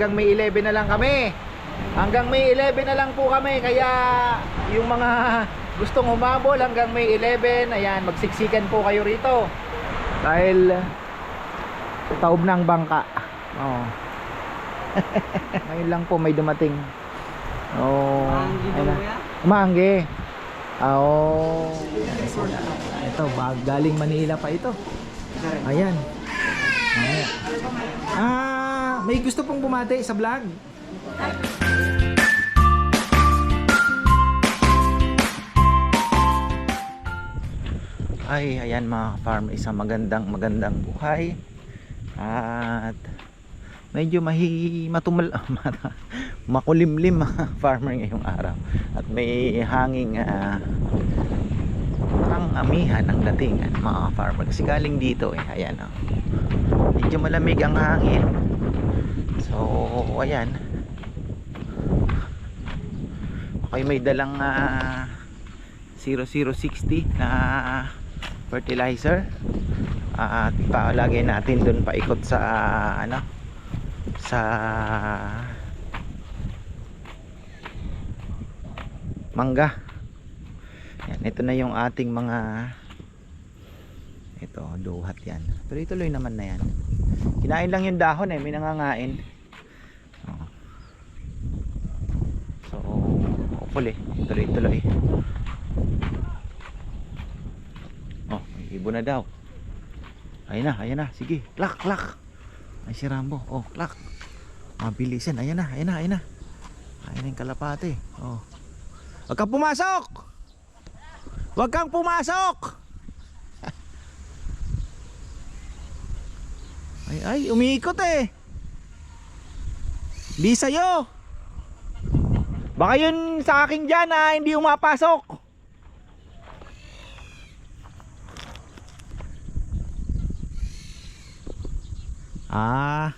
hanggang May 11 na lang kami. Hanggang May 11 na lang po kami kaya yung mga gustong humabol hanggang May 11, ayan, magsiksikan po kayo rito. Dahil taob ng bangka. Oh. Ngayon lang po may dumating. Oh. Ah, Oh. Ito, bag galing Manila pa ito. Ayan. Mamaya. Ah, may gusto pong bumati sa vlog. Ay, ayan mga farm, isang magandang magandang buhay. At medyo mahi matumal makulimlim mga farmer ngayong araw. At may hanging ah, parang amihan ang datingan mga farmer. Kasi galing dito eh, ayan oh. Medyo malamig ang hangin. So, ayan. Okay, may dalang ah, 0060 na fertilizer. At palagay natin doon paikot sa ano sa mangga. Yan, ito na yung ating mga ito, duhat yan. Pero ituloy naman na yan. Kinain lang yung dahon eh, may nangangain Oh. So hopefully tuloy tuloy oh, ibon na daw Ayan na, ayan na. Sige, klak, klak. Ay si Rambo. Oh, klak. Mabilisan. Ayan na, ayan na, ayan na. Ayan na yung kalapate. Oh. Huwag kang pumasok! Huwag kang pumasok! Ay, ay, umiikot eh. Di sa'yo. Baka yun sa akin dyan ah, hindi umapasok. Ah,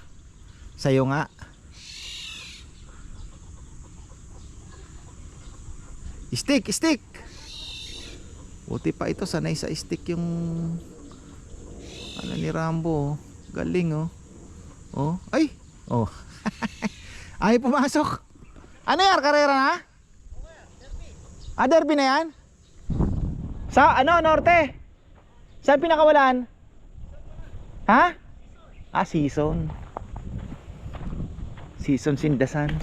sa'yo nga. Stick, stick. Buti pa ito, sanay sa stick yung ano ni Rambo. oh. Galing oh. Oh, ay. Oh. ay pumasok. Ano yan, karera na? Ah, derby na yan? Sa ano, norte? Saan pinakawalan? Ha? Ah, season. Season sindasan.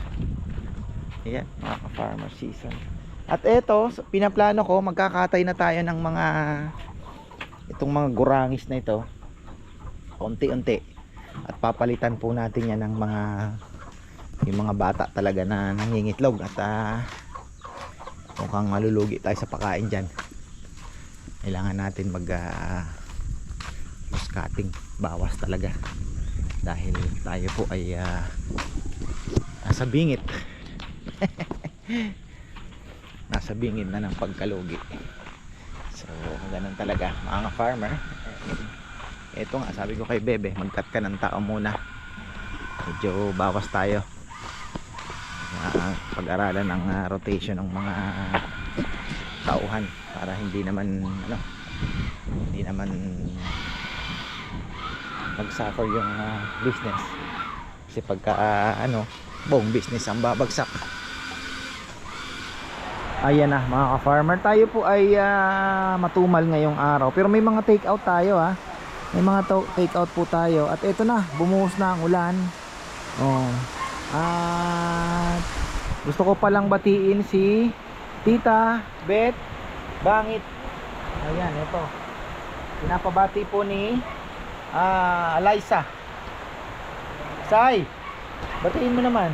Ayan, mga ka-farmer season. At eto, pinaplano ko, magkakatay na tayo ng mga itong mga gurangis na ito. Unti-unti. At papalitan po natin yan ng mga yung mga bata talaga na nangingitlog at ah, mukhang malulugi tayo sa pakain dyan. Kailangan natin mag loose cutting. Bawas talaga. Dahil tayo po ay ah, nasa bingit. Nasa bingit na ng pagkalugi. So ganun talaga mga farmer. Eto nga sabi ko kay Bebe mag-cut ka ng tao muna. Medyo bawas tayo Ah, pag-aralan ng ah, rotation ng mga tauhan para hindi naman ano hindi naman mag-suffer yung ah, business. Kasi pagka ah, ano buong business ang babagsak. Ayan na mga ka-farmer tayo po ay ah, matumal ngayong araw. Pero may mga take out tayo ha may mga take out po tayo. At eto na bumuhos na ang ulan. Oh at gusto ko palang batiin si Tita Bet Bangit ayan ito pinapabati po ni Ah, Eliza. Sai. Batiin mo naman.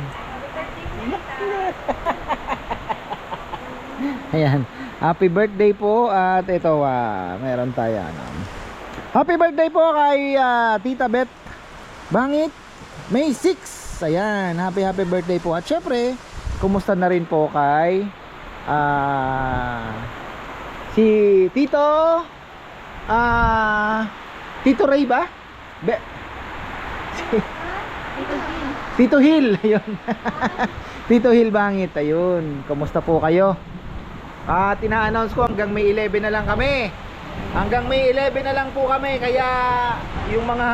Ayan. Happy birthday po at ito ah, meron tayo ano. Happy birthday po kay ah, Tita Bet Bangit May 6. Ayan, happy happy birthday po. At syempre, kumusta na rin po kay ah si Tito ah Tito Ray ba? Be Tito Hill, ayun. Tito Hill Bangit, ayun. Kumusta po kayo? At ina-announce ko hanggang May 11 na lang kami. Hanggang May 11 na lang po kami kaya yung mga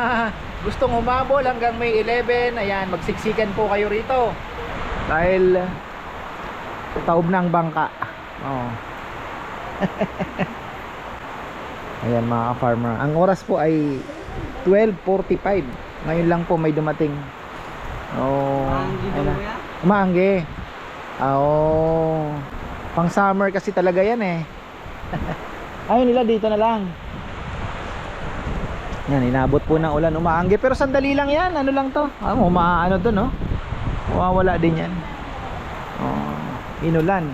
gustong humabol hanggang May 11, ayan, magsiksikan po kayo rito. Dahil taob ang bangka. Oh. ayan mga farmer. Ang oras po ay 12.45. Ngayon lang po may dumating. Oh, ayan. Umaangge. Oh. Pang summer kasi talaga yan eh. Ayun nila dito na lang. Yan, inabot po ng ulan, umaangge. Pero sandali lang yan, ano lang to. Ah, umaano to, no? Mawawala din yan. Oh, inulan.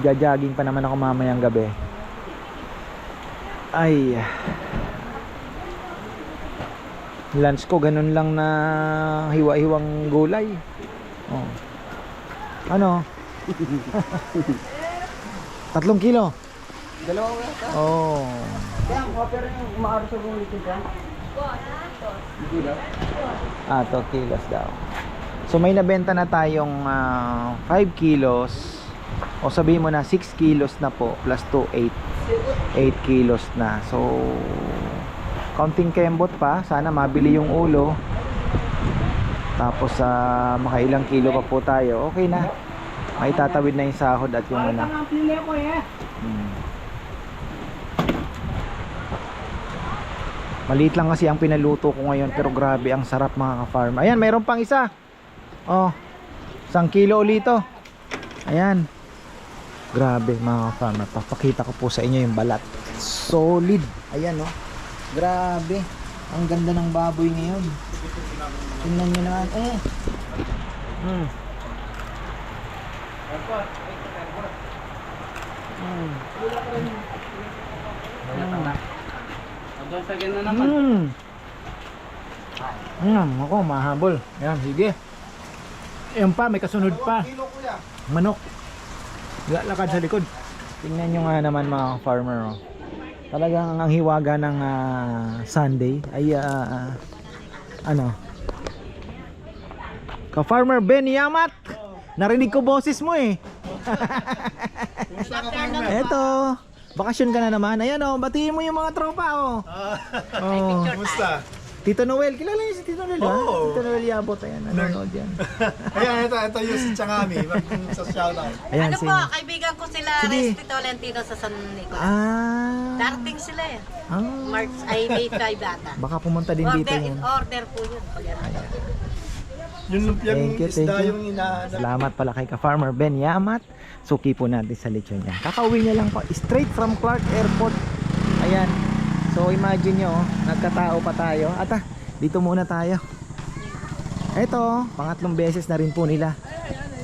Jajaging pa naman ako mamayang gabi. Ay. Lunch ko, ganun lang na hiwa-hiwang gulay. Oh. Ano? Tatlong kilo. Dalawa wala ka. Oh. Kaya ang offer yung maaro sa bumitin ka. Ah, 2 kilos daw. So may nabenta na tayong ah, 5 kilos o sabihin mo na 6 kilos na po plus 2 8 8 kilos na. So counting kembot pa, sana mabili yung ulo. Tapos sa makailang kilo pa po tayo, okay na. May tatawid na yung sahod at yung ano. Hmm. Maliit lang kasi ang pinaluto ko ngayon pero grabe ang sarap mga ka-farm. Ayan, mayroon pang isa. Oh. Isang kilo ulito. Ayan. Grabe mga ka-farmer. Papakita ko po sa inyo yung balat. Solid. Ayan oh. Grabe. Ang ganda ng baboy ngayon. Tingnan nyo naman. Eh. Hmm. Hmm. Doon sa ganda naman. Mm. Mm, ako mahabol. Yan, sige. Yan pa, may kasunod pa. Manok. Lakad sa likod. Tingnan nyo nga naman mga farmer. Oh. Talagang ang hiwaga ng ah, Sunday ay ah, ah, ano? Ka-farmer Ben Yamat. Narinig ko boses mo eh. Eto. Bakasyon ka na naman. Ayan oh, batiin mo yung mga tropa oh. Oh. Kumusta? Tito Noel, kilala niyo si Tito Noel ba? Oo. Tito Noel Yabot, ayan, nanonood yan. Ayan, ito, ito yung si Changami. Sa shoutout. Ayan, ano si... po, kaibigan ko sila Sige. Respi Tolentino sa San Nicolas. Ah. Darating sila eh. Ah. March ay May 5 ata. Baka pumunta din dito Order, yan. in order po yun. Pag ano. Yung lumpiang Thank you, thank isda you. yung inaanap. Salamat pala kay ka-farmer Ben Yamat. Suki po natin sa lechon niya. Kakauwi niya lang po. Straight from Clark Airport. Ayan. So imagine nyo, oh, nagkatao pa tayo. At ah, dito muna tayo. Eto, pangatlong beses na rin po nila.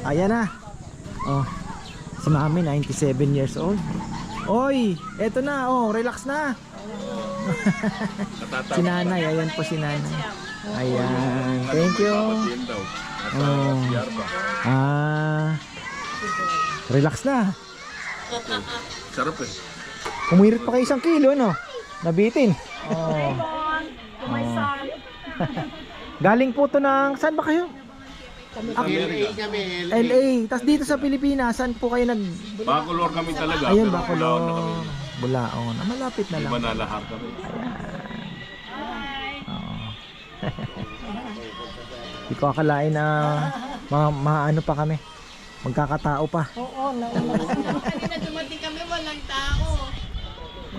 Ayan na. Oh, si mami 97 years old. Oy, eto na. Oh, relax na. si nanay, ayan po si nanay. Ayan, thank you. Oh. Ah. Relax na. Sarap eh. Kumirit pa kayo isang kilo, no? Nabitin. Oh. Oh. Galing po to ng, saan ba kayo? Ah, LA. Tapos dito sa Pilipinas, saan po kayo nag... Bacolor kami talaga. Ayun, pero Bacolor. wala na kami. Bulaon. Ah, malapit na lang. ba nalahar kami? Oo. Hindi ko akalain na mga, mga ano pa kami. Magkakatao pa.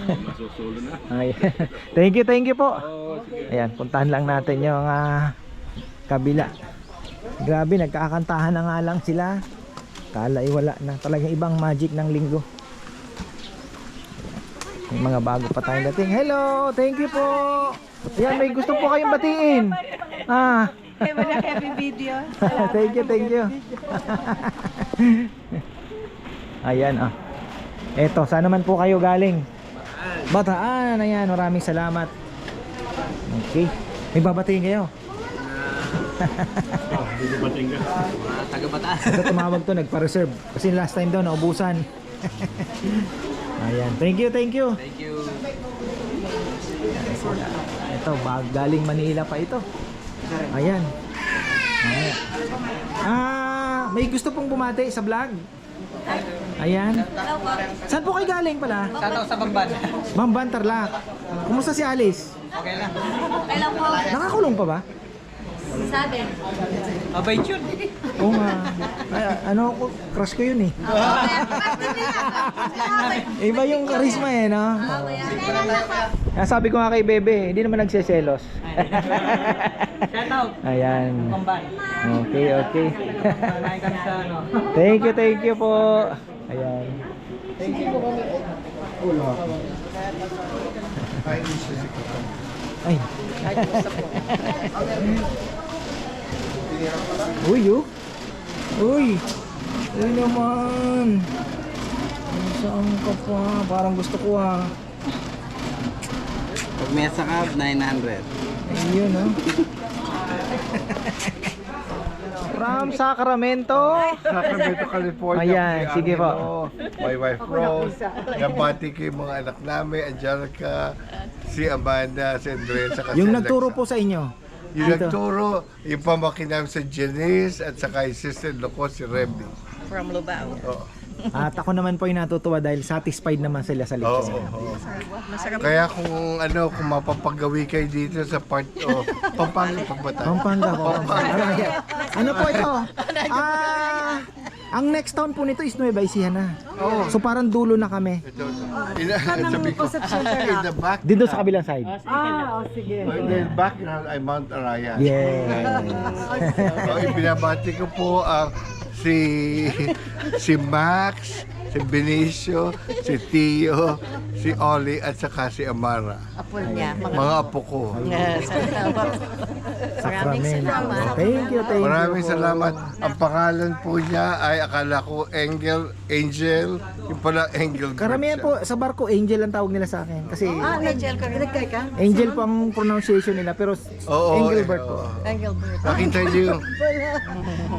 Nasusulo na. Ay, thank you, thank you po. Ayan, puntahan lang natin yung ah, kabila. Grabe, nagkakantahan na nga lang sila. Kala ay wala na. Talagang ibang magic ng linggo. May mga bago pa tayong dating. Hello, thank you po. Ayan, may gusto po kayong batiin. Ah. thank you, thank you. Ayan, ah. Eto, saan naman po kayo galing? Bataan, ayan, maraming salamat. Okay. May babatiin kayo. Hindi ba tingga? Ito tumawag to, nagpa-reserve. Kasi last time daw, naubusan. ayan, thank you, thank you. Thank you. Ito, bag, galing Manila pa ito. Ayan. Ah, may gusto pong bumati sa vlog. Ayan. Saan po kayo galing pala? Sa sa Bamban. Bamban, Tarlac. Kumusta si Alice? Okay lang. Kailan po? Nakakulong pa ba? Sabi. Mabait yun. Oo nga. Ay, ano ko, crush ko yun eh. Iba yung charisma eh, no? Kaya sabi ko nga kay Bebe, hindi naman nagseselos. Shout out. Ayan. Okay, okay. Kami ano. thank you, thank you po. Ayan. Ay. Uy, oh. Uy. Uy naman. Saan ka pa? Parang gusto ko ah. Pag may sakab, 900. Ayun, oh. From Sacramento. Sacramento, California. Ayan, sige po. Angelo, My wife Rose. Nabati ko yung mga anak namin, Angelica, si Amanda, si Andrea, saka Yung si nagturo Alexa. po sa inyo. Yung Dito. nagturo, yung pamakin namin sa Janice at saka yung sister-in-law ko, si Remy. From Lubao. Oo. At ako naman po yung natutuwa dahil satisfied naman sila sa lechon. oo, oo. Kaya kung ano, kung mapapagawi kayo dito sa part o Pampanga pagbata. Pampanga po. Ano, ano po ito? Ah, ang next town po nito is Nueva Ecija na. Oo. So parang dulo na kami. Ito, ina, sabi ko, in the back, Dito sa kabilang side. in the back, ay Mount Araya. Yes. So, ibinabati ko po ang si si Max, si Benicio, si Tio, si Oli at saka si Amara. Apo niya. Mga apo ko. Sacramento. Thank you, thank you. Maraming salamat. Ang pangalan po niya ay akala ko Angel, Angel, yung pala Angel. Karamihan po sa barko Angel ang tawag nila sa akin kasi Ah, Angel ka rin. ka? Angel po ang pronunciation nila pero Oo, Engelbert eh, po. oo. Angel Bird. Nakita niyo yung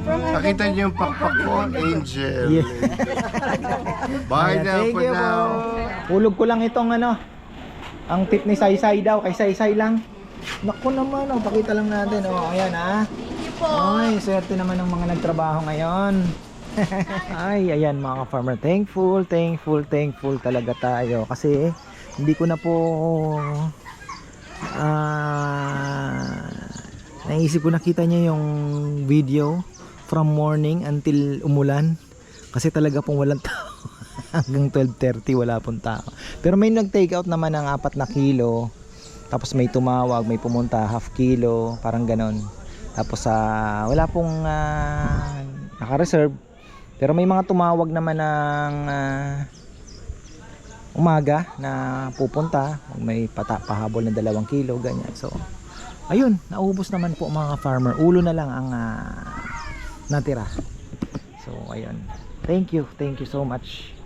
Nakita niyo yung pakpak ko, Angel. Yeah. Bye now for you now. Hulog ko lang itong ano. Ang tip ni Saysay daw, kay Saysay lang. Naku naman, oh, pakita lang natin. Oh, ayan ah. Ay, swerte naman ng mga nagtrabaho ngayon. Ay, ayan mga farmer Thankful, thankful, thankful talaga tayo. Kasi hindi ko na po ah naisip ko nakita niya yung video from morning until umulan. Kasi talaga pong walang tao. Hanggang 12.30 wala pong tao. Pero may nag-take out naman ng 4 na kilo. Tapos may tumawag, may pumunta half kilo, parang ganon. Tapos sa wala pong ah, naka-reserve. Pero may mga tumawag naman ng ah, umaga na pupunta. May pata, pahabol na dalawang kilo, ganyan. So, ayun, naubos naman po mga farmer. Ulo na lang ang ah, natira. So, ayun. Thank you. Thank you so much.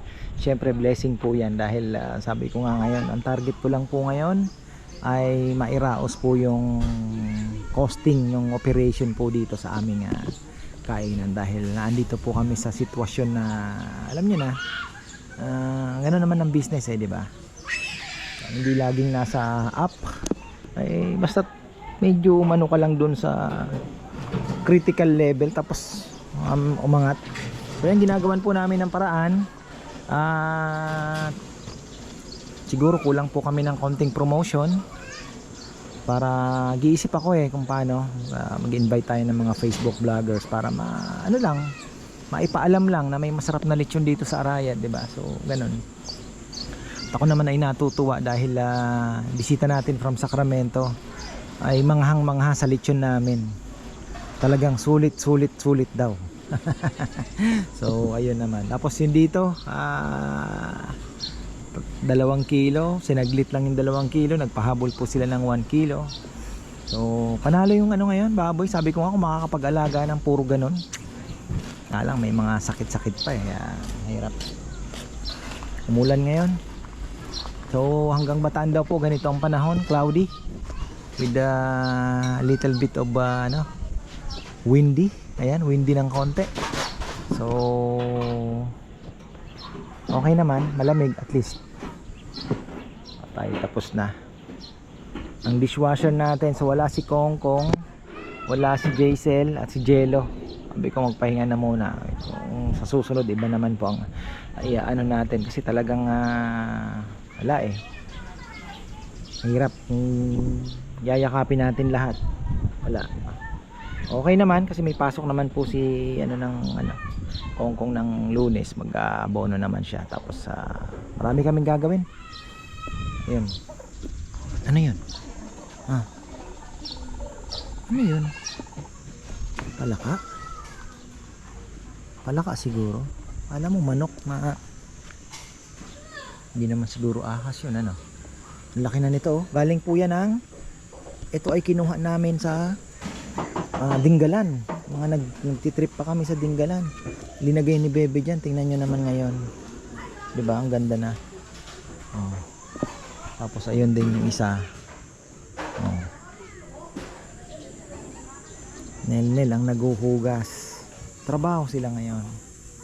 Siyempre, blessing po yan dahil ah, sabi ko nga ngayon, ang target ko lang po ngayon ay mairaos po yung costing ng operation po dito sa aming ah, kainan dahil naandito po kami sa sitwasyon na alam niyo na ah, gano'n naman ang business eh di ba? Hindi laging nasa up ay basta medyo umano ka lang dun sa critical level tapos um, umangat. So yan ginagawan po namin ng paraan at siguro kulang po kami ng konting promotion para giisip ako eh kung paano ah, mag-invite tayo ng mga Facebook vloggers para ma ano lang maipaalam lang na may masarap na lechon dito sa Arayat, 'di ba? So, ganun. Ako naman ay natutuwa dahil ah, bisita natin from Sacramento ay manghang-mangha sa lechon namin. Talagang sulit, sulit, sulit daw. so, ayun naman. Tapos yun dito, ah dalawang kilo. Sinaglit lang yung dalawang kilo. Nagpahabol po sila ng 1 kilo. So panalo yung ano ngayon baboy. Sabi ko nga kung makakapag-alaga ng puro ganon nga lang may mga sakit-sakit pa eh. Kaya hirap. Umulan ngayon. So hanggang bataan daw po ganito ang panahon cloudy with a little bit of uh, ano windy ayan windy ng konti so okay naman malamig at least tayo tapos na ang dishwasher natin so wala si Kong Kong wala si Jaisel at si Jello Sabi ko magpahinga na muna. Kung sa susunod, iba naman po ang ay, ano natin. Kasi talagang ah, wala eh. Hirap. Kung yayakapin natin lahat. Wala. Okay naman kasi may pasok naman po si ano ng ano Kongkong ng lunes mag-abono naman siya. Tapos sa marami kaming gagawin. Yun. Ano yun? Ah. Ano yun? Palaka? Palaka siguro? Alam mo manok na hindi naman siguro ahas yun ano? Ang laki na nito oh. galing po yan ang ito ay kinuha namin sa ah, Dinggalan. Mga nag, nagtitrip pa kami sa Dinggalan. Linagay ni Bebe dyan. Tingnan nyo naman ngayon. Di ba? Ang ganda na. Oh. tapos ayun din yung isa. Oh. Nel-nel ang naguhugas. Trabaho sila ngayon.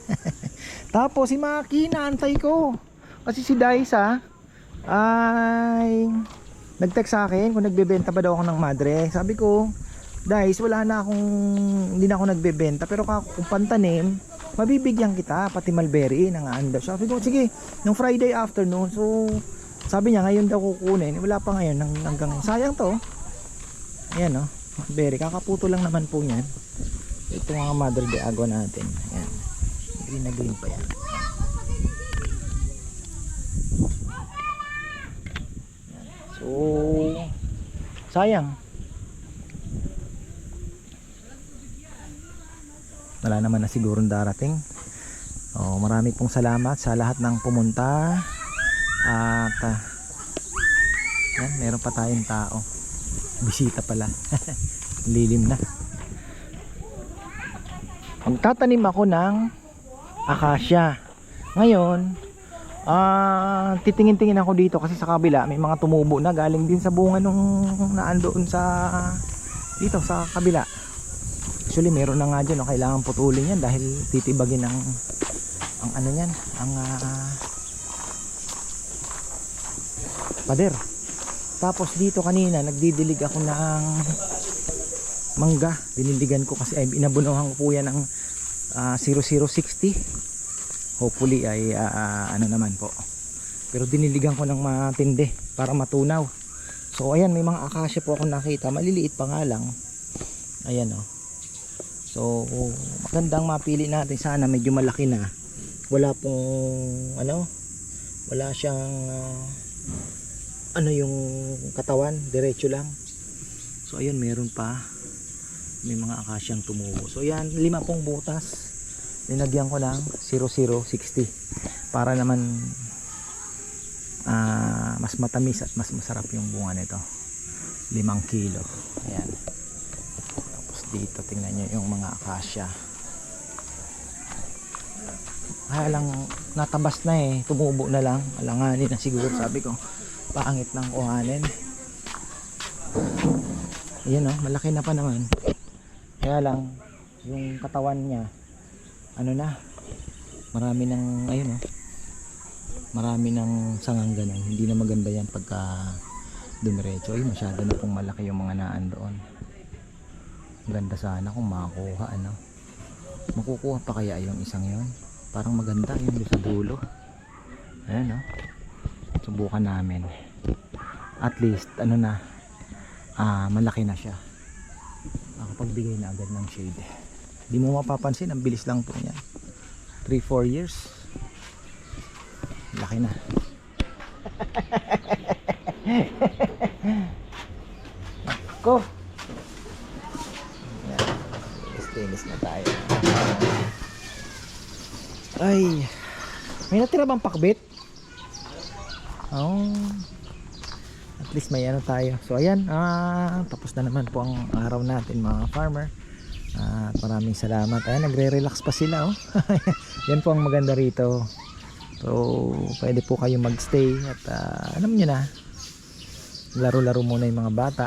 Tapos si Maki naantay ko. Kasi si Daisa ay nag-text sa akin kung nagbebenta ba daw ako ng madre. Sabi ko Guys, wala na akong hindi na ako nagbebenta pero kung pantanim, mabibigyan kita pati mulberry nang anda. Sabi ko, sige, nung Friday afternoon. So, sabi niya ngayon daw kukunin. Wala pa ngayon hang- hanggang sayang to. Ayan oh, mulberry. Kakaputo lang naman po yan. Ito mga mother de agua natin. Ayan. Green na green pa yan. So, sayang. Wala naman na sigurong darating. Oh, marami pong salamat sa lahat ng pumunta. At ah, yan, meron pa tayong tao. Bisita pala. Lilim na. Magtatanim ako ng akasya. Ngayon ah titingin-tingin ako dito kasi sa kabila may mga tumubo na. Galing din sa bunga nung naandoon sa dito sa kabila Actually, meron na nga dyan. No? Kailangan putulin yan dahil titibagin ang ang ano yan, ang ah, pader. Tapos dito kanina, nagdidilig ako ng mangga. Diniligan ko kasi ay inabunuhan ko po yan ng ah, 0060. Hopefully ay ah, ano naman po. Pero diniligan ko ng matindi para matunaw. So ayan, may mga akasya po ako nakita. Maliliit pa nga lang. Ayan oh. So, magandang mapili natin sana medyo malaki na. Wala pong ano, wala siyang ah, ano yung katawan, diretso lang. So, ayun meron pa. May mga akasyang tumubo. So, yan, lima pong butas. Linagyan ko ng 0060 para naman ah, mas matamis at mas masarap yung bunga nito. Limang kilo. Dito. Tingnan nyo yung mga akasya. Kaya lang natabas na eh. Tumubo na lang. Alanganin na siguro sabi ko. Pangit ng kuhanin. Yan o malaki na pa naman. Kaya lang yung katawan niya ano na marami ng ayun o marami ng sangang ganun. Hindi na maganda yan pagka dumiretso. Ay masyado na pong malaki yung mga naan doon ganda sana kung makakuha ano? Makukuha pa kaya yung isang yon parang maganda doon sa dulo. Ayan no? Subukan namin. At least ano na ah, malaki na siya. Nakapagbigay na agad ng shade. Di mo mapapansin ang bilis lang po niya. 3-4 years. Laki na. Ko Linis na tayo. Ay. May natira bang pakbit? Oh. At least may ano tayo. So ayan, ah, tapos na naman po ang araw natin mga farmer. At maraming salamat. Ayan, nagre-relax pa sila oh. Yan po ang maganda rito. So, pwede po kayo magstay at ah, alam niyo na. Laro-laro muna yung mga bata.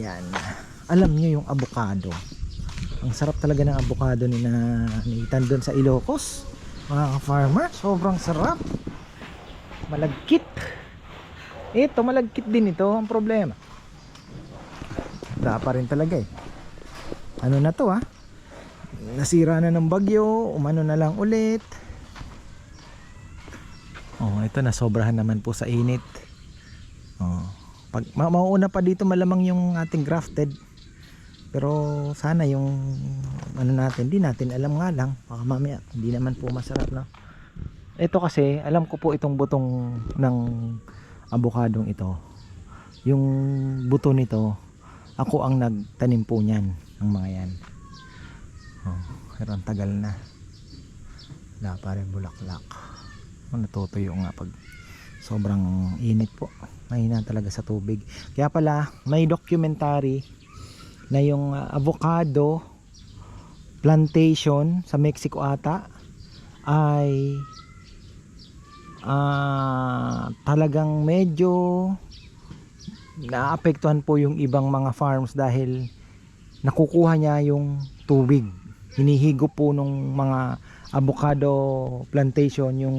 Yan alam nyo yung avocado ang sarap talaga ng avocado ni na doon sa Ilocos mga farmer sobrang sarap malagkit ito malagkit din ito ang problema da pa rin talaga eh ano na to ah. Nasira na ng bagyo, umano na lang ulit. Oh, ito na sobrahan naman po sa init. Oh. Pag ma- mauuna pa dito malamang yung ating grafted. Pero sana yung ano natin, di natin alam nga lang. Baka mamaya, hindi naman po masarap no. Ito kasi, alam ko po itong butong ng abukadong ito. Yung buto nito, ako ang nagtanim po niyan, ng mga yan. Oh, pero ang tagal na. Wala pa rin bulaklak. Oh, natutuyo nga pag sobrang init po. Mahina talaga sa tubig. Kaya pala, may documentary na yung uh, avocado plantation sa Mexico ata ay ah talagang medyo naapektuhan po yung ibang mga farms dahil nakukuha niya yung tubig. Hinihigop po nung mga avocado plantation yung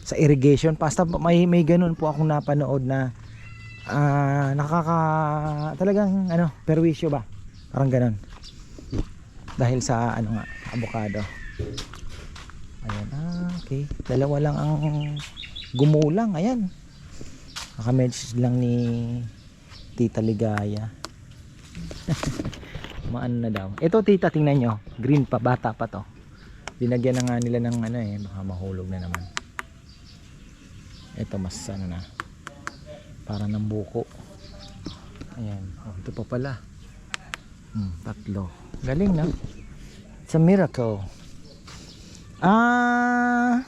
sa irrigation. Basta may may ganun po akong napanood na ah, nakaka talagang ano perwisyo ba parang ganun. Dahil sa ano nga avocado. Ayan ah, okay. Dalawa lang ang gumulang ayan. Nakamessage lang ni Tita Ligaya. Maano na daw. Ito tita tingnan nyo. Green pa bata pa to. Binagyan na nga nila ng ano eh baka mahulog na naman. Ito mas ano na. Para ng buko. Ayan oh, ito pa pala hmm, tatlo. Galing na it's a miracle. Ah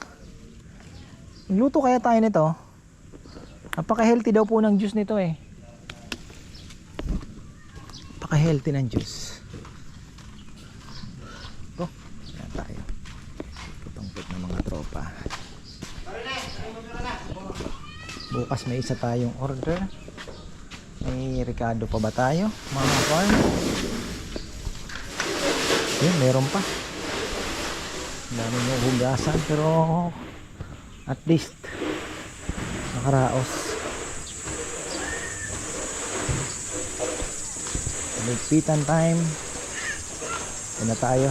luto kaya tayo nito? Napaka healthy daw po ng juice nito eh. Napaka healthy ng juice. Ito yan tayo. Putong-put ng mga tropa. Bukas may isa tayong order. May Ricardo pa ba tayo mga farm yun meron pa. Dami yung hugasan pero at least nakaraos. Ligpitan time. Ito na tayo.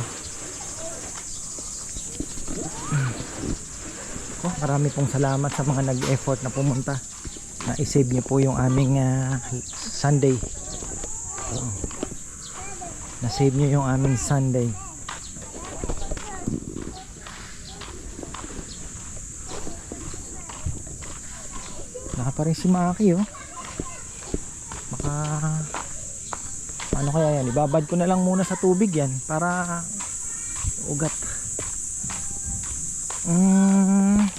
Ko, marami pong salamat sa mga nag-effort na pumunta. Na isave niyo po yung aming ah, Sunday. Na-save niyo yung aming Sunday Naka si Maki oh. Baka ano kaya yan? Ibabad ko na lang muna sa tubig yan para ugat. Mm,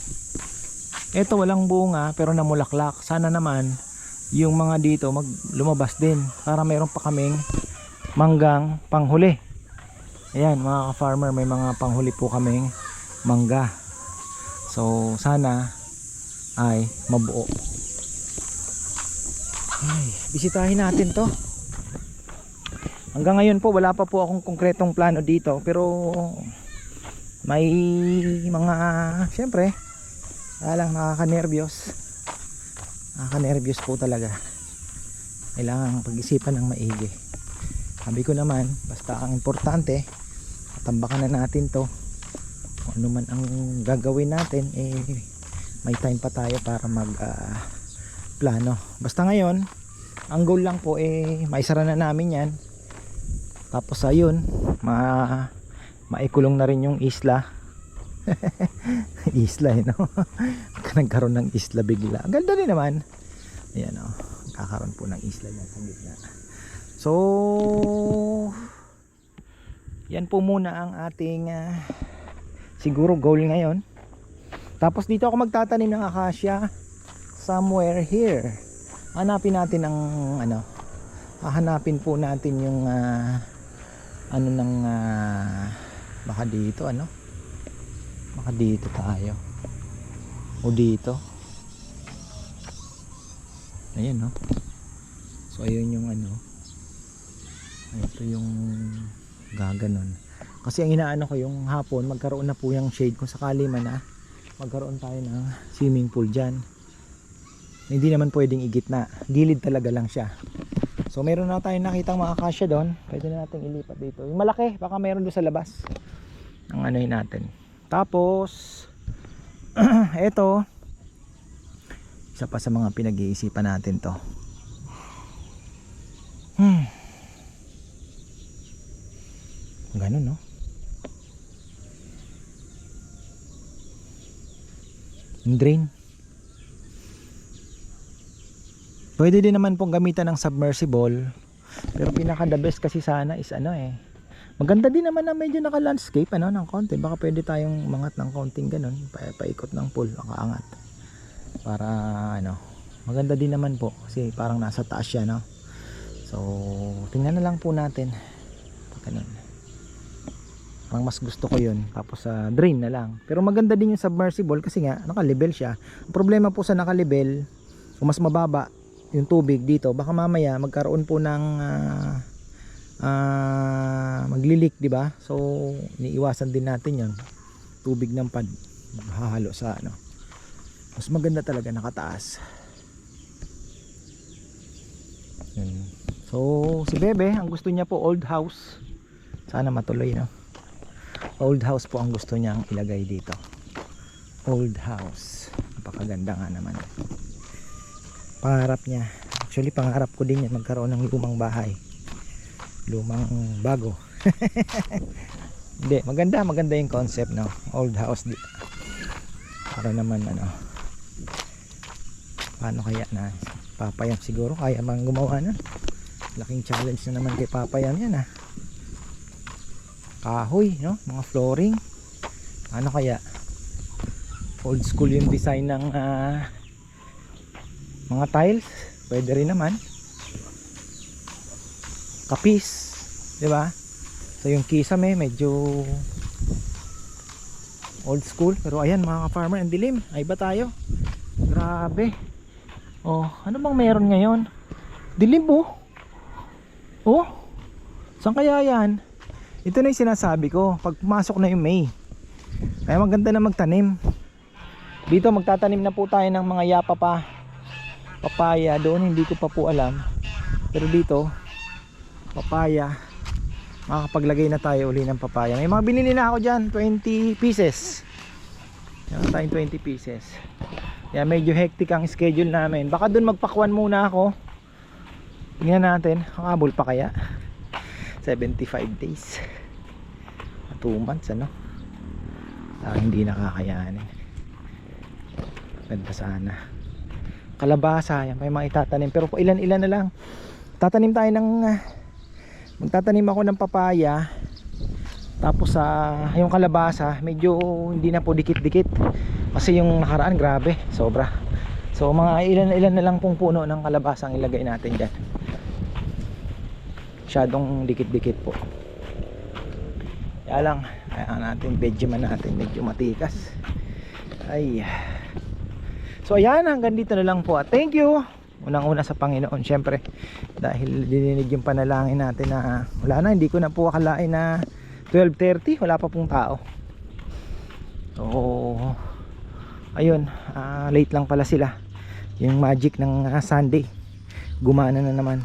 ito walang bunga pero namulaklak. Sana naman yung mga dito mag lumabas din para mayroon pa kaming manggang panghuli. Ayan mga ka-farmer may mga panghuli po kaming mangga. So sana ay mabuo. Ay, bisitahin natin to. Hanggang ngayon po wala pa po akong konkretong plano dito pero may mga syempre alang nakaka-nervyos. Nakaka-nervyos po talaga. Kailangan pag-isipan ng maigi. Sabi ko naman, basta ang importante, tambakan na natin to. Kung ano man ang gagawin natin, eh, may time pa tayo para mag ah, plano. Basta ngayon, ang goal lang po eh, maisara na namin yan. Tapos ayun ma maikulong na rin yung isla. Isla eh no? Nagkaroon ng isla bigla. Ganda rin naman. Ayan o kakaroon po ng isla yan sa gitna so yan po muna ang ating ah, siguro goal ngayon. Tapos dito ako magtatanim ng akasya somewhere here. Hanapin natin ang ano hahanapin po natin yung ah, ano ng ah, baka dito ano? Baka dito tayo. O dito. Ayun no so ayun yung ano ito yung gaganon kasi ang inaano ko yung hapon magkaroon na po yung shade kung sakali man na magkaroon tayo ng swimming pool dyan hindi naman pwedeng igitna gilid talaga lang siya So meron na tayong nakitang mga kasya doon. Pwede na natin ilipat dito. Yung malaki, baka meron doon sa labas. Ang ano yun natin. Tapos, eto, isa pa sa mga pinag-iisipan natin to. Ganun, no? Yung drain. Pwede din naman pong gamitan ng submersible. Pero pinaka the best kasi sana is ano eh. Maganda din naman na medyo naka landscape ano ng konti. Baka pwede tayong mangat ng konting ganun. Pa paikot ng pool, nakaangat. Para ano. Maganda din naman po kasi parang nasa taas siya no. So, tingnan na lang po natin. Ganun. Parang mas gusto ko yun. Tapos sa drain na lang. Pero maganda din yung submersible kasi nga naka-level siya. Ang problema po sa naka-level, kung mas mababa yung tubig dito, baka mamaya magkaroon po ng ah, ah, maglilik, di ba? So, iniiwasan din natin yon Tubig ng pad hahalo sa ano. Mas maganda talaga nakataas. So, si Bebe, ang gusto niya po old house. Sana matuloy, no? Old house po ang gusto niyang ilagay dito. Old house. Napakaganda nga naman. Pangarap niya. Actually, pangarap ko din yan magkaroon ng lumang bahay. Lumang bago. Hindi, maganda, maganda yung concept, no? Old house. di- Para naman, ano, paano kaya na papayam siguro kaya mang gumawa na laking challenge na naman kay papayam yan ah kahoy no? Mga flooring. Ano kaya? Old school yung design ng ah, mga tiles. Pwede rin naman. Kapis di ba? So yung kisame medyo old school. Pero ayan mga farmer ang dilim. Ay ba tayo? Grabe. Oh ano bang meron ngayon? Dilim oh. Oh saan kaya yan ito na yung sinasabi ko pag pumasok na yung May. Kaya maganda na magtanim. Dito magtatanim na po tayo ng mga yapa pa papaya. Doon hindi ko pa po alam. Pero dito papaya. Makakapaglagay na tayo uli ng papaya. May mga binili na ako dyan 20 pieces. Meron tayong 20 pieces. Kaya medyo hectic ang schedule namin. Baka doon magpakwan muna ako. Tingnan natin kakabol pa kaya 75 days. 2 months ano? Ah, hindi nakakayanin. Ganda sana. Kalabasa yan. May mga itatanim. Pero ilan ilan na lang? Tatanim tayo ng ah, magtatanim ako ng papaya. Tapos sa yung kalabasa medyo hindi na po dikit-dikit. Kasi yung nakaraan grabe sobra. So mga ilan-ilan na lang pong puno ng kalabasa ang ilagay natin dyan masyadong dikit-dikit po. Kaya lang kaya natin Benjamin natin medyo matikas. Ay. So ayan hanggang dito na lang po. At thank you unang una sa Panginoon syempre dahil dininig yung panalangin natin na wala na hindi ko na po akalain na 12.30 wala pa pong tao. So ayun ah, late lang pala sila. Yung magic ng ah, Sunday gumana na naman